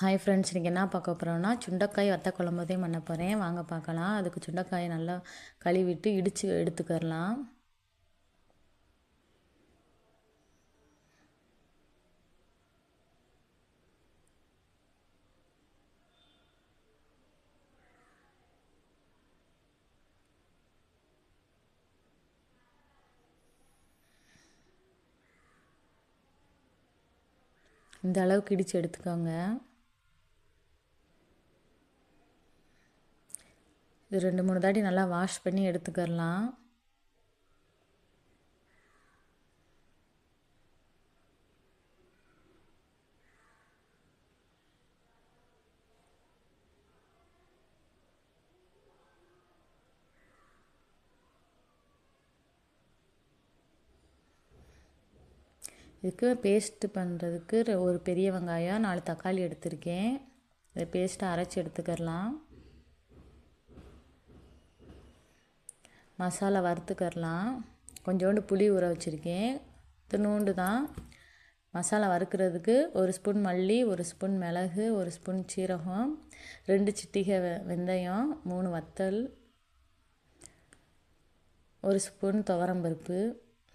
Hi friends இன்றைக்கி என்ன பார்க்க போகிறோன்னா சுண்டைக்காய் வத்த குழம்புதையும் பண்ண போகிறேன் வாங்க பார்க்கலாம். அதுக்கு சுண்டைக்காயை நல்லா கழுவிட்டு இடித்து எடுத்துக்கிறலாம். இந்த அளவுக்கு இடித்து எடுத்துக்கோங்க. இது ரெண்டு மூணு தாட்டி நல்லா வாஷ் பண்ணி எடுத்துக்கிறலாம். இதுக்கு பேஸ்ட்டு பண்ணுறதுக்கு ஒரு பெரிய வெங்காயம் நாலு தக்காளி எடுத்திருக்கேன். இதை பேஸ்ட்டை அரைச்சி எடுத்துக்கிறலாம். மசாலா வறுத்துக்கிறலாம் கொஞ்சோண்டு புளி ஊற வச்சுருக்கேன். தினூண்டு தான். மசாலா வறுக்கிறதுக்கு ஒரு ஸ்பூன் மல்லி ஒரு ஸ்பூன் மிளகு ஒரு ஸ்பூன் சீரகம் ரெண்டு சிட்டிகை வெ வெந்தயம் மூணு வத்தல் ஒரு ஸ்பூன் துவரம்பருப்பு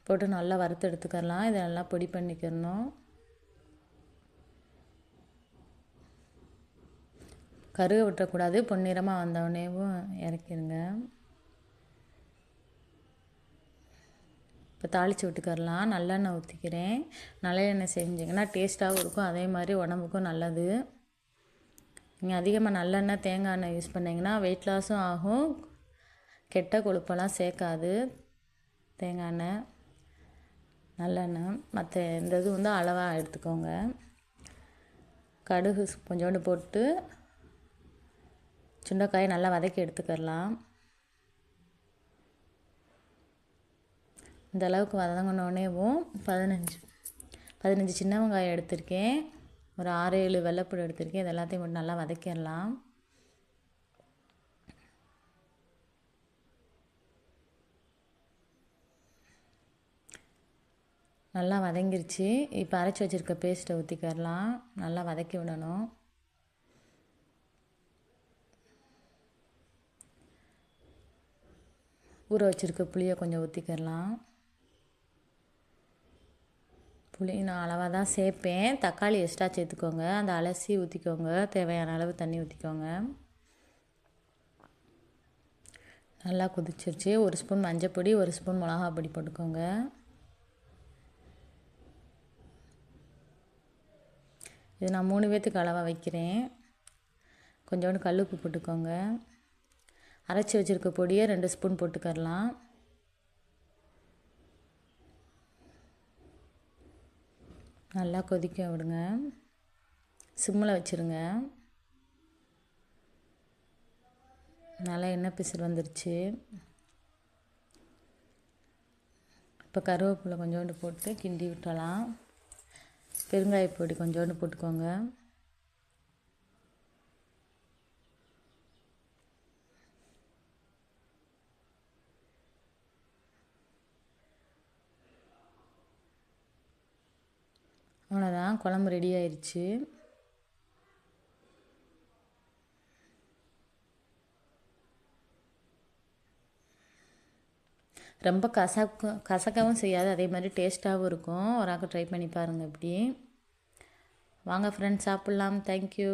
போட்டு நல்லா வறுத்து எடுத்துக்கலாம் இதை நல்லா பொடி பண்ணிக்கிறணும் கருக விட்டுறக்கூடாது பொன்னிறமாக வந்தவுடனேவும் இறக்கிடுங்க இப்போ தாளித்து விட்டுக்கரலாம் நல்லெண்ணெய் ஊற்றிக்கிறேன் நல்லெண்ணெய் செஞ்சிங்கன்னா டேஸ்ட்டாகவும் இருக்கும். அதே மாதிரி உடம்புக்கும் நல்லது. நீங்கள் அதிகமாக நல்லெண்ணெய் தேங்காய் எண்ணெய் யூஸ் பண்ணிங்கன்னா வெயிட் லாஸும் ஆகும். கெட்ட கொழுப்பெல்லாம் சேர்க்காது. தேங்காய் எண்ணெய் நல்லெண்ணெய். மற்ற இந்த இது வந்து அளவாக எடுத்துக்கோங்க. கடுகு கொஞ்சோண்டு போட்டு சுண்டைக்காயை நல்லா வதக்கி எடுத்துக்கலாம் இந்த அளவுக்கு வதங்கினோடனேவும் பதினஞ்சு. பதினஞ்சு சின்ன வெங்காயம் எடுத்திருக்கேன். ஒரு ஆறு ஏழு வெள்ளைப்பூடு எடுத்திருக்கேன். இது எல்லாத்தையும் போட்டு நல்லா வதக்கிடலாம். நல்லா வதங்கிருச்சு. இப்போ அரைச்சி வச்சுருக்க பேஸ்ட்டை ஊற்றிக்கிறலாம் நல்லா வதக்கி விடணும். ஊற வச்சுருக்க புளியை கொஞ்சம் ஊற்றிக்கிறலாம் புளி நான் அளவாக தான் சேர்ப்பேன். தக்காளி எக்ஸ்ட்ரா சேர்த்துக்கோங்க. அந்த அலசி ஊற்றிக்கோங்க தேவையான அளவு தண்ணி ஊற்றிக்கோங்க நல்லா கொதிச்சிருச்சு. ஒரு ஸ்பூன் மஞ்சப்பொடி ஒரு ஸ்பூன் மிளகா பொடி போட்டுக்கோங்க. இது நான் மூணு பேர்த்துக்கு அளவாக வைக்கிறேன். கொஞ்சோண்டு கல் உப்பு போட்டுக்கோங்க. அரைச்சி வச்சுருக்க பொடியை ரெண்டு ஸ்பூன் போட்டுக்கரலாம். நல்லா கொதிக்க விடுங்க. சிம்மில் வச்சுருங்க. நல்லா எண்ணெய் பிசில் வந்துருச்சு. இப்போ கருவேப்பிலை கொஞ்சோண்டு போட்டு கிண்டி விட்டலாம் பெருங்காய பொடி கொஞ்சோண்டு போட்டுக்கோங்க. அவ்வளோதான் குழம்பு ரெடி ஆயிடுச்சு ரொம்ப கசக்க கசக்கவும் செய்யாது அதே மாதிரி டேஸ்ட்டாகவும் இருக்கும். ஒரு ஆக்க ட்ரை பண்ணி பாருங்கள் இப்படி. வாங்க ஃப்ரெண்ட்ஸ் சாப்பிட்லாம். தேங்க்யூ